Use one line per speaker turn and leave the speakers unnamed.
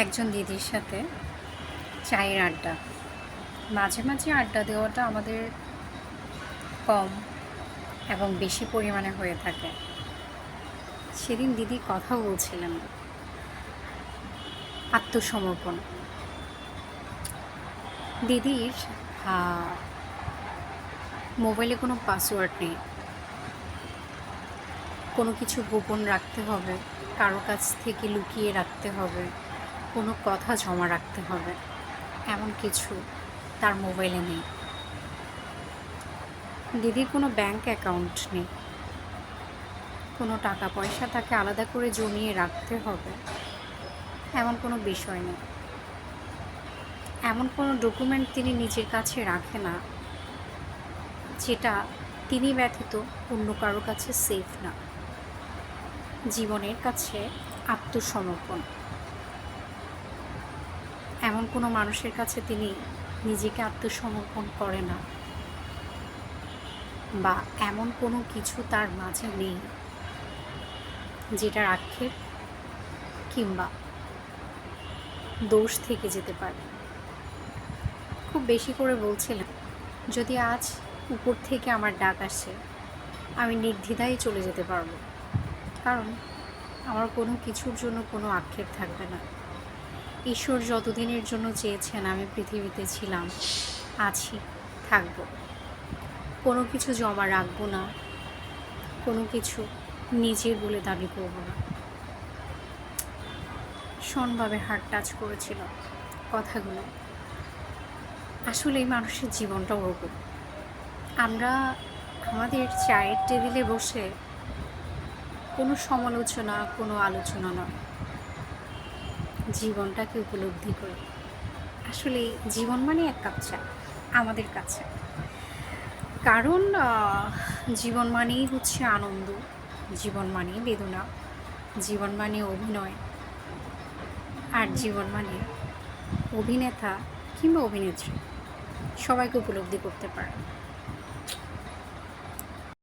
একজন দিদির সাথে চায়ের আড্ডা। মাঝে মাঝে আড্ডা দেওয়াটা আমাদের কম এবং বেশি পরিমাণে হয়ে থাকে। সেদিন দিদি কথা বলছিলেন, আত্মসমর্পণ। দিদির মোবাইলে কোনো পাসওয়ার্ড নেই। কোনো কিছু গোপন রাখতে হবে, কারও কাছ থেকে লুকিয়ে রাখতে হবে। কোনো কথা জমা রাখতে হবে। এমন কিছু তার মোবাইলে নেই। দিদির কোনো ব্যাংক অ্যাকাউন্ট নেই। কোনো টাকা পয়সা তাকে আলাদা করে জমিয়ে রাখতে হবে। এমন কোনো বিষয় নেই। এমন কোনো ডকুমেন্ট তিনি নিজের কাছে রাখে না, যেটা তিনি ব্যতীত অন্য কারও কাছে সেফ না। জীবনের কাছে আত্মসমর্পণ। এমন কোনো মানুষের কাছে তিনি নিজেকে আত্মসমর্পণ করে না। বা এমন কোনো কিছু তার মাঝে নেই, যেটার আক্ষেপ কিংবা দোষ থেকে যেতে পারে। খুব বেশি করে বলছিলাম, যদি আজ উপর থেকে আমার ডাক আসে, আমি নির্দ্বিধায় চলে যেতে পারব। কারণ আমার কোনো কিছুর জন্য কোনো আক্ষেপ থাকবে না। ঈশ্বর যতদিনের জন্য চেয়েছেন আমি পৃথিবীতে ছিলাম, আছি, থাকব। কোনো কিছু জমা রাখব না, কোনো কিছু নিজের বলে দাবি করব না। ভীষণভাবে হার্ট টাচ করেছিল কথাগুলো। আসলে এই মানুষের জীবনটা ওরকম। আমরা আমাদের চায়ের টেবিলে বসে কোনো সমালোচনা, কোনো আলোচনা নয়। জীবনটাকে উপলব্ধি করি। আসলে জীবন মানে এক কাপ চা, আমাদের কাছে। কারণ জীবন মানেই হচ্ছে আনন্দ, জীবন মানেই বেদনা, জীবন মানে অভিনয়, আর জীবন মানে অভিনেতা কিংবা অভিনেত্রী। সবাইকে উপলব্ধি করতে পারে।